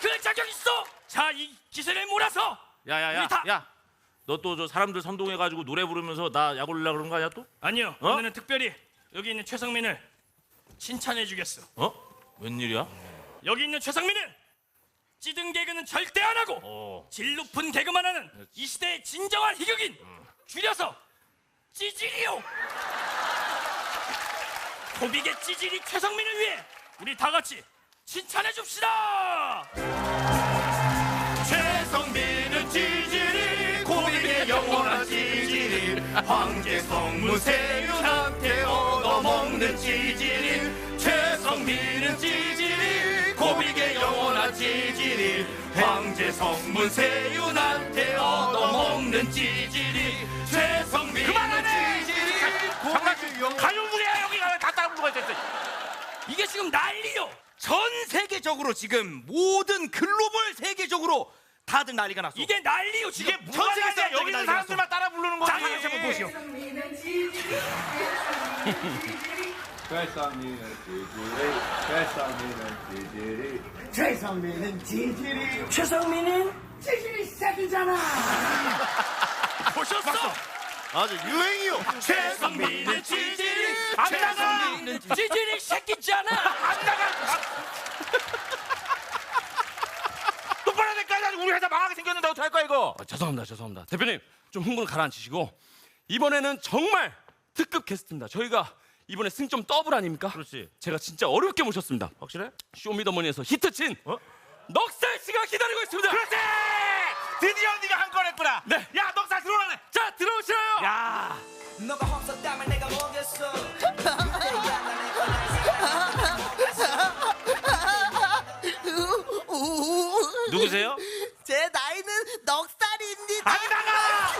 그 자격 있어. 자, 이 기세를 몰아서 야야야 다- 야. 너 또 저 사람들 선동해가지고 노래 부르면서 나 약 올리려 그런 거 아니야 또? 아니요. 어? 오늘은 특별히 여기 있는 최성민을 칭찬해 주겠어. 어? 웬일이야? 여기 있는 최성민은 찌든 개그는 절대 안 하고 어. 질 높은 개그만 하는 이 시대의 진정한 희극인 줄여서 찌질이요 고빅의 찌질이 최성민을 위해 우리 다 같이 칭찬해 줍시다! 최성민은 찌질이 고빅의 영원한 찌질이 황제성 무세윤한테 얻어먹는 찌질이 최성민은 찌질이 고빅의 영원한 찌질이 황제성 문세윤한테 얻어먹는 찌질이 최성민은 그만하네! 찌질이 가요 무대야 여기가 다 따라 부르고 있어. 이게 지금 난리요 전 세계적으로 지금 모든 글로벌 세계적으로 다들 난리가 났어. 이게 난리요 지금 이게 뭐가 세계? 여기 있는 사람들만 따라 부르는 거지. 자, 한번 보시오. 최상민은 찌질이 최상민은 찌질이 최상민은 찌질이 최성민은 찌질이 새끼잖아 보셨어 아주 유행이요. 최성민은 찌질이 안 나가! 찌질이 새끼잖아 안 나가. 똑바로 될까? 우리 회사 망하게 생겼는데 어떡할 거야 이거? 아, 죄송합니다, 죄송합니다. 대표님 좀 흥분을 가라앉히시고 이번에는 정말 특급 게스트입니다. 저희가 이번에 승점 더블 아닙니까? 그렇지. 제가 진짜 어렵게 모셨습니다. 확실해? 쇼미더머니에서 히트친 어? 넉살 씨가 기다리고 있습니다. 그렇지! 드디어 네가 한 건 했구나. 네. 야, 넉살 들어오라네. 자 들어오셔요. 야, 너가 없었다면 내가 뭐겠어 누구세요? 제 나이는 넉 살입니다 아니 나가!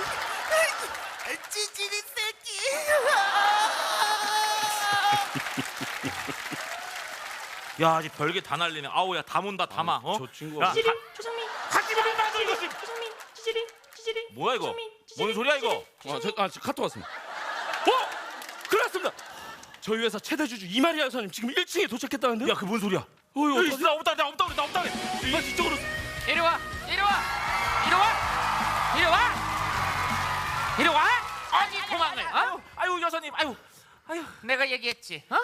찌질이 새끼 야, 아직 별게 다 날리네. 아우, 야, 다 문다, 담아. 어? 저 친구가 야, 찌질이, 가- 지금. 뭐야 이거? 뭔 소리야 이거? 아, 저, 아, 저 카톡 왔습니다. 어? 큰일 났습니다. 저희 회사 최대 주주 이마리아 여사님 지금 1층에 도착했다는데요? 야, 그 뭔 소리야? 어이, 야, 어떡하지? 나 없다, 나 없다, 나 없다. 이 이쪽으로. 이리 와, 이리 와, 이리 와, 이리 와, 이리 와. 어디 도망을? 어? 아유, 여사님, 아유, 아유. 내가 얘기했지, 어?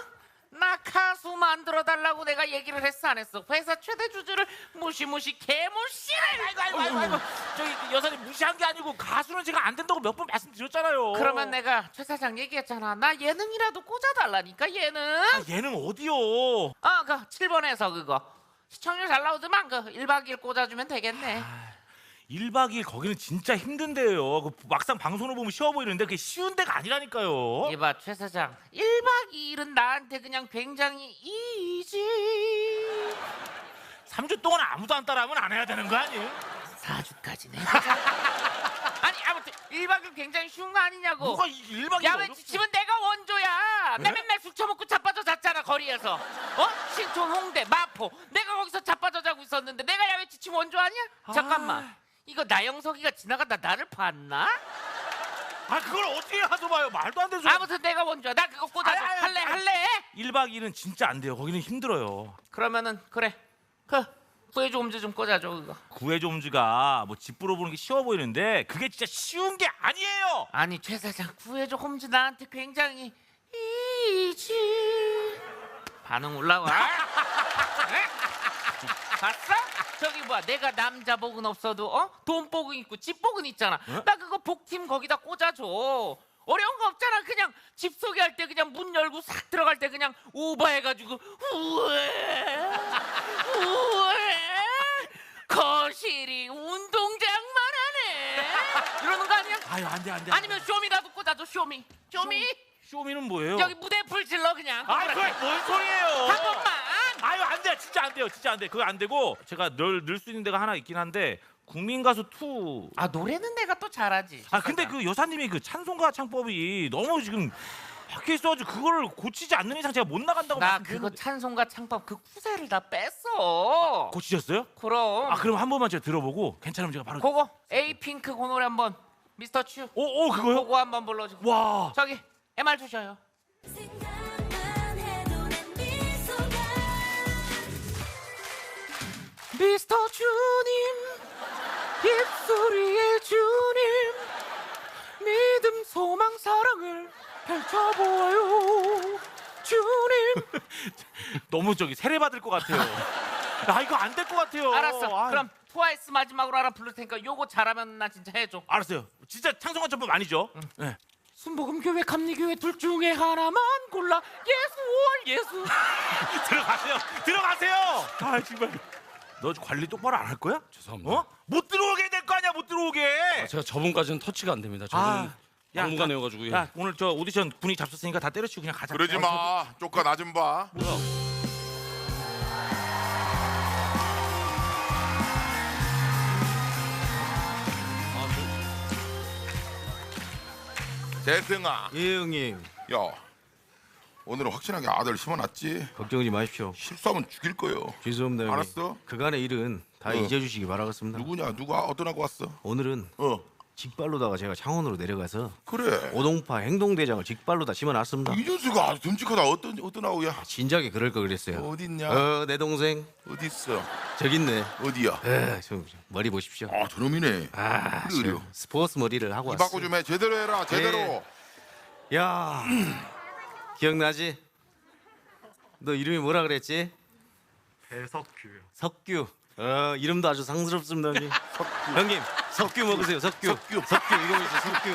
나 가수 만들어 달라고 내가 얘기를 했어 안 했어? 회사 최대 주주를 무시무시 개무시해. 아이고, 아이고, 아이고, 아이고. 저기 그 여사님 무시한 게 아니고 가수는 제가 안 된다고 몇 번 말씀드렸잖아요. 그러면 내가 최 사장 얘기했잖아. 나 예능이라도 꽂아달라니까 예능. 아, 얘는 어디요? 아, 그 7번에서 그거 시청률 잘 나오더만 그 1박 2일 꽂아주면 되겠네. 1박 2일 거기는 진짜 힘든데요. 그 막상 방송으로 보면 쉬워 보이는데 그게 쉬운 데가 아니라니까요. 이봐 최 사장 1박 2일은 나한테 그냥 굉장히 이지 3주 동안 아무도 안 따라하면 안 해야 되는 거 아니에요? 4주까지네 아니 아무튼 1박 2일 굉장히 쉬운 거 아니냐고 뭐가 1박 2일 야외 지침은 내가 원조야 나 맨날 술 처먹고 자빠져 잤잖아 거리에서 어? 신촌 홍대 마포 내가 거기서 자빠져 자고 있었는데 내가 야외 지침 원조 아니야? 잠깐만 이거 나영석이가 지나가다 나를 봤나? 아 그걸 어떻게 하죠 봐요. 말도 안 소리. 아무튼 내가 원조야 나 그거 꽂아줘 아이, 할래 아이. 할래? 1박 2일은 진짜 안 돼요. 거기는 힘들어요. 그러면은 그래 그 구해줘 음주 좀 꽂아줘 그거 구해좀즈가 뭐 집부러 보는 게 쉬워 보이는데 그게 진짜 쉬운 게 아니에요. 아니 최 사장 구해줘 홈즈 나한테 굉장히 이지 반응 올라와 에? 봤어? 저기 뭐야 내가 남자 복은 없어도 어? 돈 복은 있고 집 복은 있잖아 나 그거 복팀 거기다 꽂아줘 어려운 거 없잖아 그냥 집 소개할 때 그냥 문 열고 싹 들어갈 때 그냥 오버해가지고 우에 우에 거실이 운동장만 하네 이러는 거 아니야? 아유 안돼 안돼. 아니면 쇼미라도 꽂아줘 쇼미 쇼미 쇼미는 뭐예요? 여기 무대 불 질러 그냥 아 그게 뭔 소리예요? 한 번만 아유 안 돼. 진짜 안 돼요. 진짜 안 돼. 그거 안 되고 제가 늘 늘 수 있는 데가 하나 있긴 한데 국민 가수 2. 아 노래는 내가 또 잘하지 아 근데 그 여사님이 그 찬송가 창법이 너무 지금 박혀 있어가지고 그거를 고치지 않는 이상 제가 못 나간다고 나 말씀드렸는데. 그거 찬송가 창법 그 후세를 다 뺐어. 고치셨어요? 그럼. 아 그럼 한 번만 제가 들어보고 괜찮으면 제가 바로 그거 에이핑크 그 노래 한번. 미스터 츄. 오오 그거요? 그거 한번 불러주고. 와. 저기 MR 주셔요. 생각 미스터 주님 입소리의 주님 믿음 소망 사랑을 펼쳐보아요 주님 너무 저기 세례 받을 것 같아요. 아 이거 안 될 것 같아요. 알았어 아, 그럼 트와이스 마지막으로 하나 부를 테니까 요거 잘하면 나 진짜 해줘 알았어요. 진짜 창성한 전법 아니죠? 네. 순복음교회 감리교회 둘 중에 하나만 골라 예수 월 예수 들어가세요. 들어가세요. 아 정말. 너 관리 똑바로 안 할 거야? 죄송합니다. 어? 못 들어오게 될 거 아니야. 못 들어오게. 아, 제가 저분까지는 터치가 안 됩니다. 저분 아, 야, 막무가내여가지고. 예. 야 오늘 저 오디션 분위기 잡혔으니까 다 때려치고 그냥 가자. 그러지 마. 쪼까 나 좀 봐. 재승아. 예 형님 야. 오늘은 확실하게 아들 심어놨지. 걱정하지 마십시오 실수하면 죽일 거요. 죄송합니다 형님 알았어. 그간의 일은 다 어. 잊어주시기 바라겠습니다 누구냐? 누가 어떤 하고 왔어? 오늘은 어. 직발로다가 제가 창원으로 내려가서 그래. 오동파 행동대장을 직발로 다 심어놨습니다 이준수가 아주 듬직하다. 어떤 어떤 아우야? 진작에 그럴 걸 그랬어요 어딨냐? 어, 내 동생 어디 있어? 저기 있네 어디야? 에, 저, 머리 보십시오 아 저놈이네. 아, 그래, 그래요. 저 스포츠 머리를 하고 이 바꿔 왔어 좀 해. 제대로 해라. 제대로. 예. 야 기억나지? 너 이름이 뭐라 그랬지? 배석규. 석규. 어 이름도 아주 상스럽습니다 형님. 형님 석규 먹으세요 석규. 석규. 석규 이거 보세요 석규.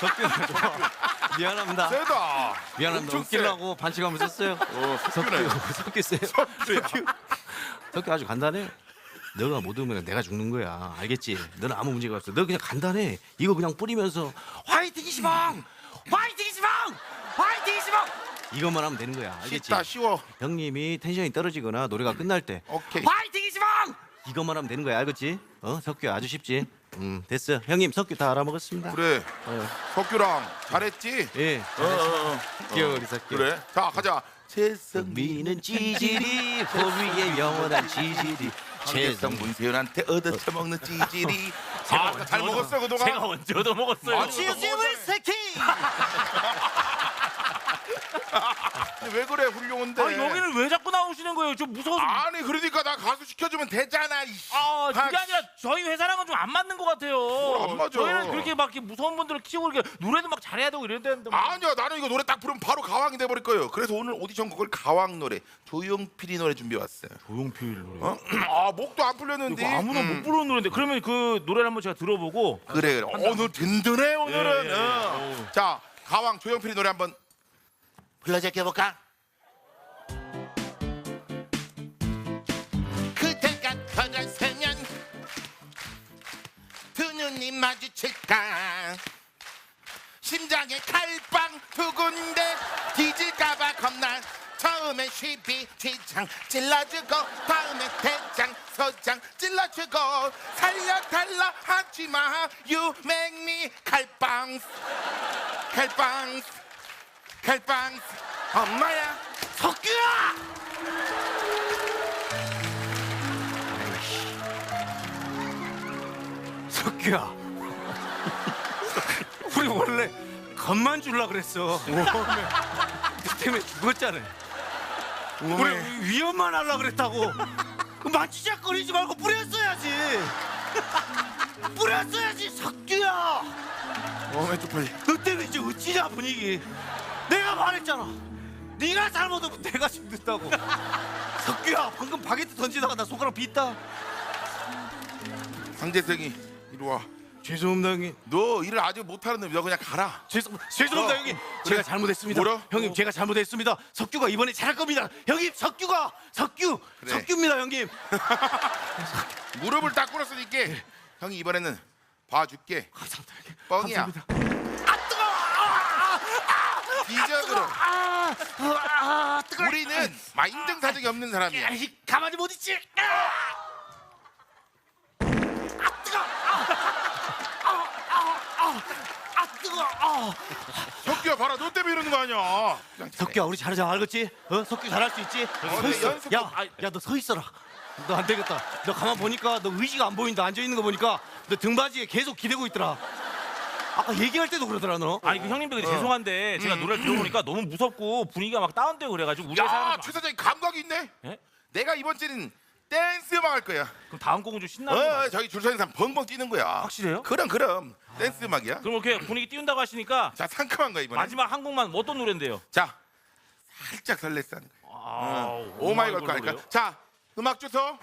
석규. 좋아 미안합니다. 세다. 미안합니다. 엄청 세. 웃기려고 반칙하면 썼어요. 어, 석규. 석규 세요. 석규 석규. 아주 간단해. 너가 못 오면 내가 죽는 거야. 알겠지? 너는 아무 문제가 없어. 너 그냥 간단해. 이거 그냥 뿌리면서 화이팅 이시방! 화이팅 이시방 화이팅 이시방 이것만 하면 되는 거야 알겠지 쉽다 쉬워. 형님이 텐션이 떨어지거나 노래가 끝날 때 오케이. 화이팅 이시방 이것만 하면 되는 거야 알겠지 어 석규 아주 쉽지 음 됐어 형님 석규 다 알아먹었습니다 그래. 어. 석규랑 잘했지? 예 어, 어, 어. 귀여워 우리 석규 그래. 자 가자. 미는 찌질이 호위의 영원한 지질이 최성 문세윤한테 얻어 처먹는 찌질이. 아, 잘 먹었어 그동안. 제가 언제 얻어 먹었어요? 아니, 새끼 왜 그래 훌륭한데. 아 여기는 왜 자꾸 나오시는 거예요? 좀 무서워서. 아니 그러니까 나 가수 시켜주면 되잖아. 이 씨. 아, 그게 아, 아니라 저희 회사랑은 좀 안 맞는 것 같아요. 안 맞아. 저희는 그렇게 막 이렇게 무서운 분들을 키우고 이렇게 노래도 막 잘해야 되고 이래야 되는데. 뭐. 아니야 나는 이거 노래 딱 부르면 바로 가왕이 돼버릴 거예요. 그래서 오늘 오디션 곡을 가왕 노래 조용필이 노래 준비해 왔어요. 조용필 노래. 어? 아 목도 안 풀렸는데. 이거 아무나 음. 못 부르는 노래인데 그러면 그 노래를 한번 제가 들어보고 그래 그래. 오늘 든든해 오늘은. 예, 예, 어. 자 가왕 조용필이 노래 한번 불러제껴 볼까? 그대가 걸어서면 두 눈이 마주칠까? 심장에 칼빵 두 군데 뒤질까봐 겁나 처음엔 시비 뒤장 찔러주고 다음엔 대장 서장 찔러주고. 살려달라 하지마 You make me 칼빵 칼빵 칼빵 엄마야 석규야! 석규야. 우리 원래 겁만 줄라 그랬어. 너 때문에 죽었잖아 우리 위험만 하려 그랬다고. 만지작거리지 말고 뿌렸어야지. 뿌렸어야지 석규야. 어왜 쪽팔리? 너 때문에 이제 어찌냐 분위기 내가 말했잖아 네가 잘못하면 내가 죽는다고 석규야 방금 바게트 던지다가 나 손가락 빗다 상재생이 이리 와. 죄송합니다 형님 너 일을 아직 못하는데 너 그냥 가라. 죄송, 죄송합니다 어, 형님. 제가 잘못했습니다 뭐라? 형님 어. 제가 잘못했습니다 석규가 이번에 잘할 겁니다 형님 석규가 석규 그래. 석규입니다 형님 무릎을 딱 꿇었으니까 형이 이번에는 봐줄게. 감사합니다 형님 뻥이야. 감사합니다 아 아, 기적으로. 아, 아, 뜨거워 우리는 막 인증사정이 없는 사람이야. 이 가만히 못 있지 아, 아 뜨거워 아, 아, 아, 아, 아 뜨거워 아. 석규야 봐라 너 때문에 이러는 거 아니야. 그냥 잘해. 석규야 우리 잘하자 알겠지? 어? 석규 잘할 수 있지? 서 네, 있어 연습 야, 야너 서 있어라 너 안 되겠다 너 가만 보니까 너 의지가 안 보인다 앉아 있는 거 보니까 너 등받이에 계속 기대고 있더라 아까 얘기할 때도 그러더라 너 아니 그 형님들 죄송한데 제가 노래를 들어보니까 너무 무섭고 분위기가 막 다운되고 그래가지고 우리 야 회사는 최 사장이 감각이 있네. 예? 내가 이번 주는 댄스 음악 할 거야. 그럼 다음 곡은 좀 신나는 거 어? 저기 줄 서는 사람 벙벙 뛰는 거야. 확실해요? 그럼 그럼 댄스 음악이야. 그럼 이렇게 분위기 띄운다고 하시니까 자 상큼한 거 이번에. 마지막 한 곡만 어떤 노래인데요? 자 살짝 설렜어. 하는 거야. 아, 오마이 걸거 노래요? 할까? 자 음악 주소.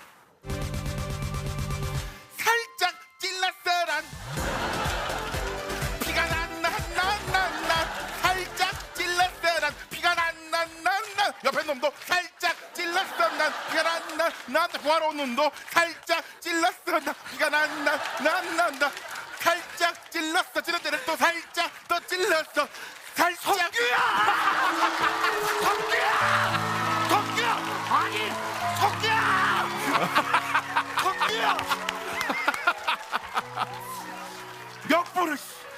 옆에 놈도 살짝 찔렀어. 난 피가 난난난 부하러 놈도 살짝 찔렀어. 난 피가 난난난난난 살짝 찔렀어. 찔렀 때는 또 살짝 또 찔렀어. 살짝. 석규야! 석규야! 석규야! 아니 석규야! 석규야! 몇 번을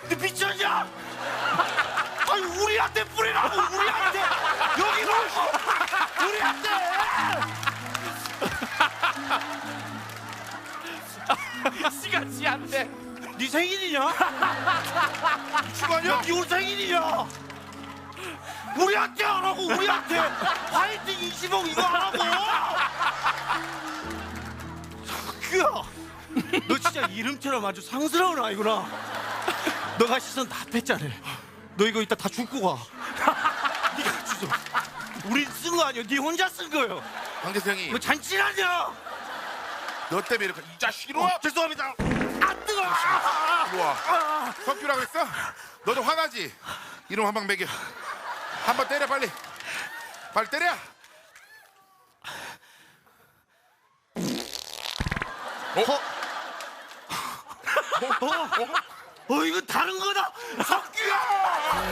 너 미쳤냐? 아니 우리한테 뿌리라고 우리 우리한테 화이팅 20억 이거 안 하고! 석규야 너 진짜 이름처럼 아주 상스러운 아이구나. 너가 시선 다 뺐잖아 너 이거 이따 다 죽고 가. 네가 주소. 우린 쓴 거 아니야. 네 혼자 쓴 거예요. 황재성이 뭐 잔치라냐 너 때문에 이렇게 이 자식 이리 와 죄송합니다. 안 뜨거! 이리 와. 석규라고 했어? 너도 화나지? 이름 한 방 매겨. 한 번 때려 빨리 빨리 때려! 어? 이거 다른 거다! 석규야